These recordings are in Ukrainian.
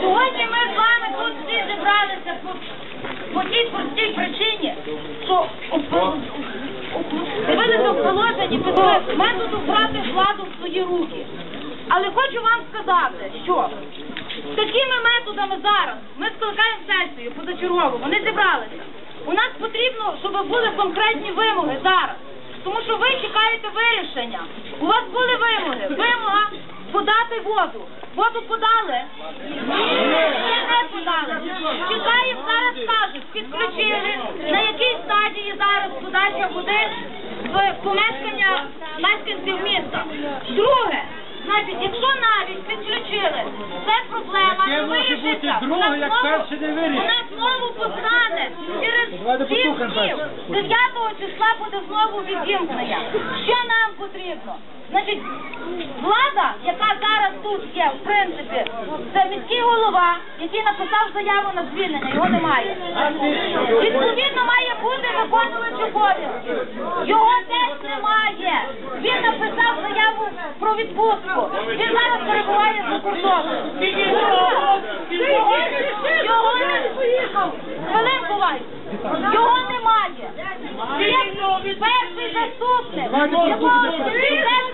Сьогодні ми з вами тут всі зібралися по, по тій простій причині, що дивилися в положенні методу брати владу в свої руки. Але хочу вам сказати, що такими методами зараз ми скликаємо сесію позачергову, вони зібралися. У нас потрібно, щоб були конкретні вимоги зараз. Тому що ви чекаєте вирішення. У вас були вимоги. Вимога подати воду. Воду подали? Ні, не подали. Чекаємо, зараз кажуть, підключили. На якій стадії зараз подача води в помешкання мешканців міста? Друге, значить, якщо навіть підключили, це проблема не вирішиться. друге, Вона як знову- перше не вирішить? Вона знову постане через сім днів. 9 числа буде знову відімкнення. Що нам потрібно? Значить, влада, яка зараз тут є, в принципі, це міський голова, який написав заяву на звільнення, його немає. Відповідно, має бути виконувач обов'язків. Його теж немає. Він написав заяву про відпустку. Він зараз перебуває за кордоном. Його не Хвилинку, Вань. Його немає. Перший заступник,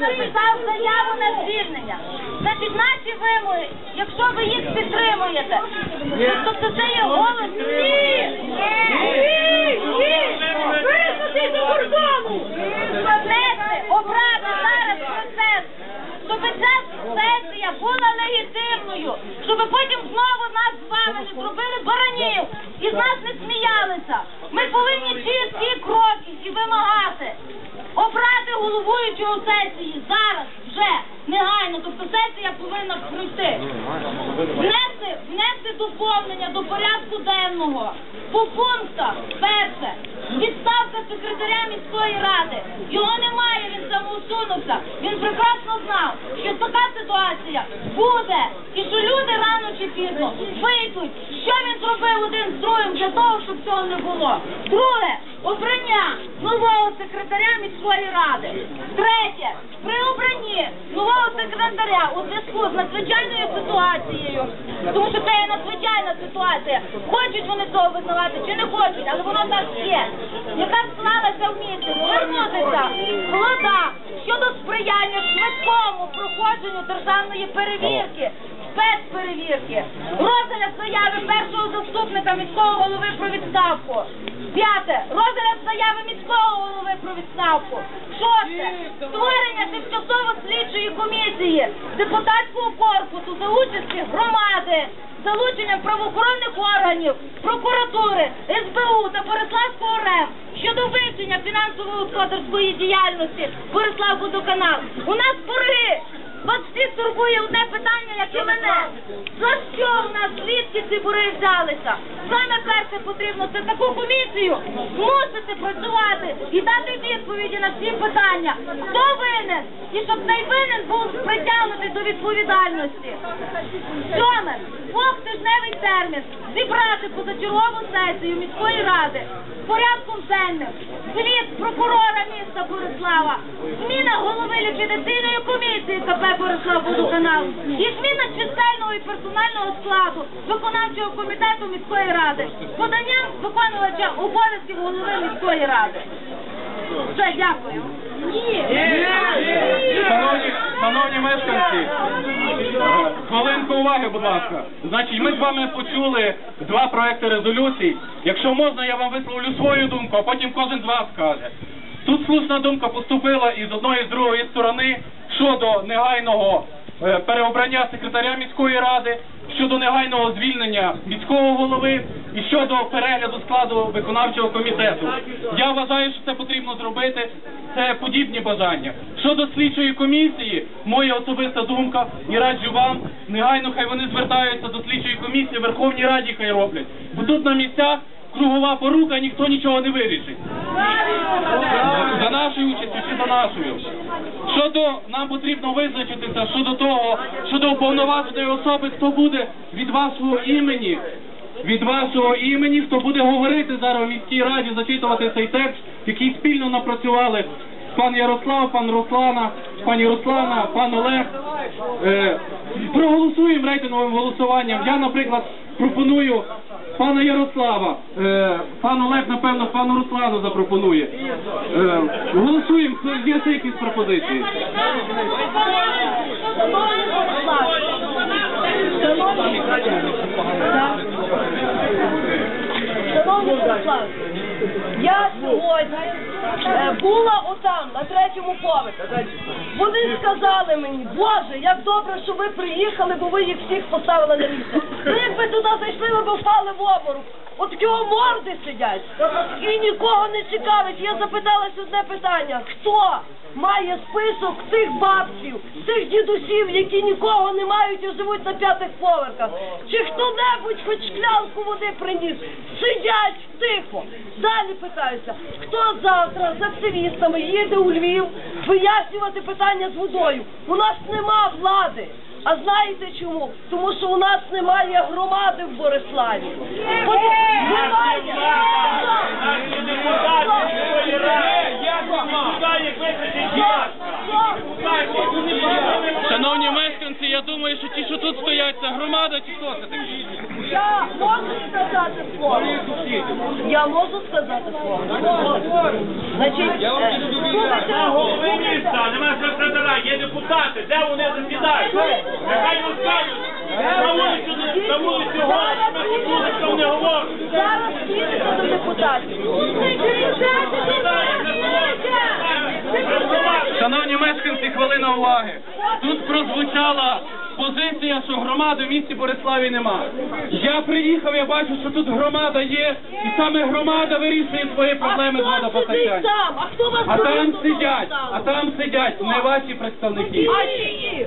написав заяву на звільнення. Значить, наші вимоги, якщо ви їх підтримуєте, тобто це є голос. Ні! Ні! Ні! Виходи до кордону! Внести, обрати зараз процес, щоб ця сесія була легітимною, щоб потім знову нас з вами не зробили баранів і з нас не сміялися. Ми повинні чіткі кроки і вимагати. Обрати головуючого сесії зараз вже негайно, тобто сесія повинна пройти. Внести, внести доповнення до порядку денного по пунктах. Перше, відставка секретаря міської ради. Його немає, він самоусунувся. Він прекрасно знав, що така ситуація буде, і що люди рано чи пізно вийдуть. Що він зробив один з другим для того, щоб цього не було. Друге, обрання нового секретаря міської ради. Третє, при обранні нового секретаря у зв'язку з надзвичайною ситуацією, тому що це є надзвичайна ситуація. Хочуть вони цього визнавати чи не хочуть, але воно так є. Яка склалася в місті, звернутися влада щодо сприяння швидкому проходженню державної перевірки, спецперевірки, розгляд заяви першого заступника міського голови про відставку. П'яте. Розгляд заяви міського голови про відставку. Шосте. Створення тимчасово-слідчої комісії депутатського корпусу за участі громади, залученням правоохоронних органів, прокуратури, СБУ та Бориславського РЕМ щодо вивчення фінансово-господарської діяльності Борислав Водоканал. У нас борги. Турбує одне питання, як і мене. За що в нас звідки ці бури взялися? Саме перше потрібно це таку комісію змусити працювати і дати відповіді на всі питання. Хто винен? І щоб цей винен був притягнутий до відповідальності. Сьоме, двохтижневий термін зібрати позачергову сесію міської ради з порядком денним, звіт прокурора міста Борислава, зміна голови ліквідаційної комісії КП Борислав Водоканал і зміна чисельного і персонального складу виконавчого комітету міської ради з поданням виконувача обов'язків голови міської ради. Все, дякую. Ні. Шановні, шановні мешканці, хвилинку уваги, будь ласка. Значить, ми з вами почули два проекти резолюцій. Якщо можна, я вам висловлю свою думку, а потім кожен з вас скаже. Тут слушна думка поступила і з одної з другої сторони щодо негайного е, переобрання секретаря міської ради, щодо негайного звільнення міського голови і щодо перегляду складу виконавчого комітету. Я вважаю, що це потрібно зробити. Це подібні бажання. Щодо слідчої комісії, моя особиста думка, і раджу вам, негайно хай вони звертаються до слідчої комісії, Верховній Раді хай роблять. Бо тут на місцях кругова порука, ніхто нічого не вирішить. За нашою участю чи за нашою. Щодо нам потрібно визначитися щодо того, щодо уповноваженої особи, хто буде від вашого імені, від вашого імені, хто буде говорити зараз у міській раді, зачитувати цей текст, який спільно напрацювали пан Ярослав, пан Руслана, пані Руслана, пан Олег. Е, проголосуємо рейтинговим голосуванням. Я, наприклад, пропоную пана Ярослава. Е, пан Олег, напевно, пану Руслану запропонує. Е, голосуємо, є якісь пропозиції? Шановні Мирослав, я сьогодні е, була отам, на третьому поверсі. Вони сказали мені, Боже, як добре, що ви приїхали, бо ви їх всіх поставили на місце. Ви якби туди зайшли, ви б впали в обморок. От такі о морди сидять. І нікого не цікавить. Я запиталась одне питання. Хто має список тих бабців, тих дідусів, які нікого не мають і живуть на п'ятих поверхах? Чи хто-небудь хоч шклянку води приніс? Сидять тихо. Далі питаюся, хто завтра з активістами їде у Львів вияснювати питання з водою? У нас нема влади. А знаєте чому? Тому що у нас немає громади в Бориславі. Немає. Шановні мешканці, я думаю, що ті, що тут стоять, це громада чи хто це такі? Я можу сказати слово. Я можу сказати слово. Значить, е, слухайте, слухайте. Нема секретаря, є депутати, де вони засідають? Нехай розкажуть. На вулицю, на вулицю говорять, вулицю вони говорять. Зараз підете до депутатів. Шановні мешканці, хвилина уваги. Тут прозвучала позиція, що громади в місті Бориславі нема. Я приїхав, я бачу, що тут громада є, і саме громада вирішує свої проблеми з там? А хто вас А там сидять, а там сидять не ваші представники. А чиї?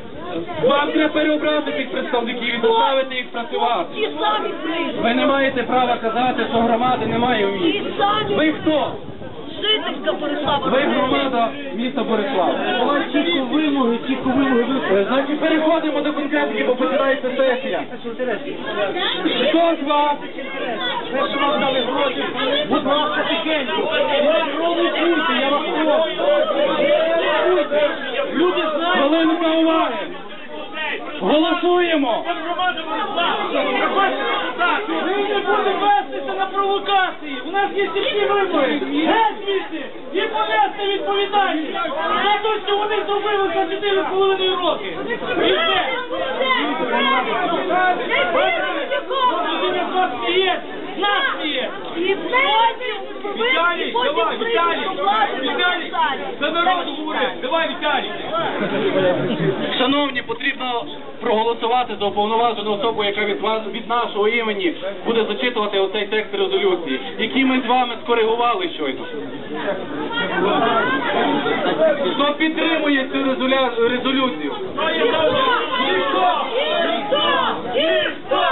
Вам треба переобрати цих представників і заставити їх працювати. Ті самі прийшли. Ви не маєте права казати, що громади немає в місті. Ви хто? Жительська Борислава. Ви громада міста Борислава. Чітко вимоги, чітко вимоги. Е, Значить, переходимо до конкретики, бо починається сесія. Хто з вас? Перше вам дали гроші, будь ласка, тихенько. Не провокуйте, я вас прошу. Не провокуйте. Люди знають. Хвилинка уваги. Голосуємо. Ми не будемо вестися на провокації. У нас є сільські вибори. Понести відповідальність. За те, що вони зробили за 4,5 роки. І все. Нас Віталій, давай, Віталій, Віталій, за говори. Давай, Віталій. Шановні, потрібно проголосувати за уповноважену особу, яка від вас від нашого імені буде зачитувати оцей текст резолюції, який ми з вами скоригували щойно. Хто підтримує цю резолюцію?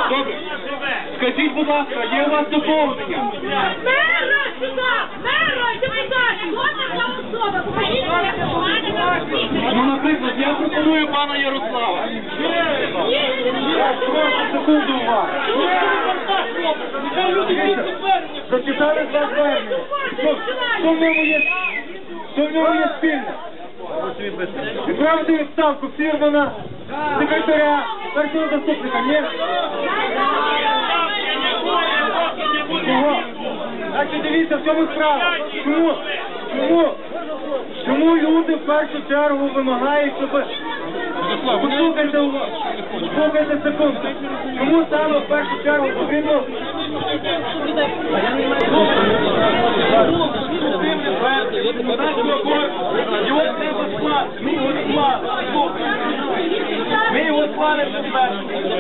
Добре. Скажіть, будь ласка, є у вас доповнення? Мера сюди! Мера, Ну, наприклад, я пропоную пана Ярослава. Прошу секунду уваги. Зачитали два звернення. В є, що в ньому є спільне? Відправити відставку фірмана, секретаря, першого заступника, ні? Кого? Значить, дивіться, в чому справа. Чому? Чому? Чому люди в першу чергу вимагають, щоб... Послухайте, увагу. слухайте секунду. Чому саме в першу чергу потрібно. Ми його склали. Ми його склали тепер.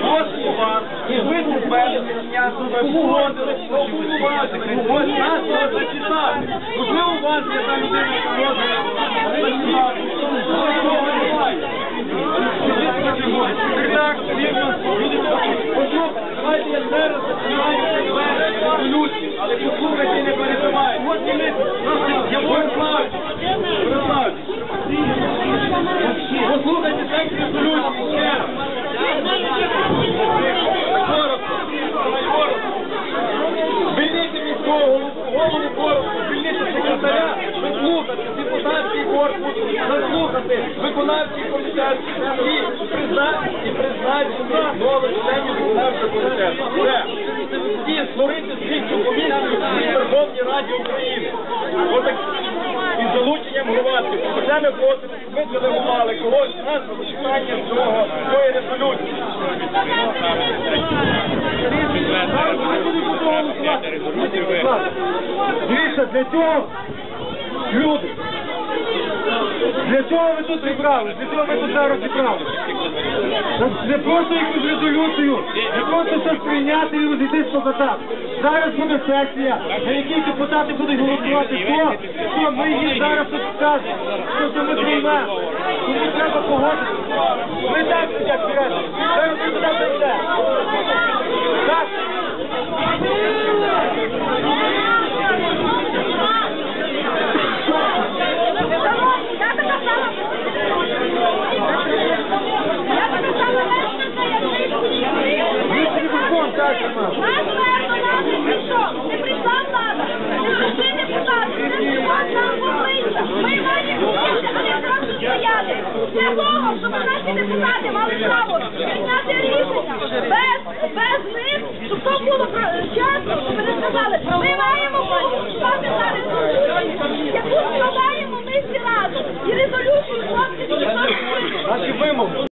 Ось у вас. І ви звернення погодили, проголосувати. Ось нас його зачитати. Можливо, у вас є та людина, яка може зачитати. Ось його немає. Так, вірно, люди Послухайте, давайте не перебивайте. От послухайте текст резолюції ще міського голову, корпусу, звільнити секретаря, депутатський корпус, заслухати виконавчий комітет і призначення нових членів виконавчого комітету. Це і створити слідчу комісію в Верховній Раді України. Отак і залученням громадських. Це ми просимо, ми делегували когось з нас на зачитання цього цієї резолюції. Дивіться, для цього люди. Для цього ви тут зібрали, для цього ви тут зараз зібрали? Не просто якусь резолюцію, не просто щось прийняти і розійтись побатати. Зараз буде сесія, на якій депутати будуть голосувати то, що ми їм зараз тут скажемо, що це ми приймемо. Тому треба погодитися. Ми так вперед. Зараз депутати туди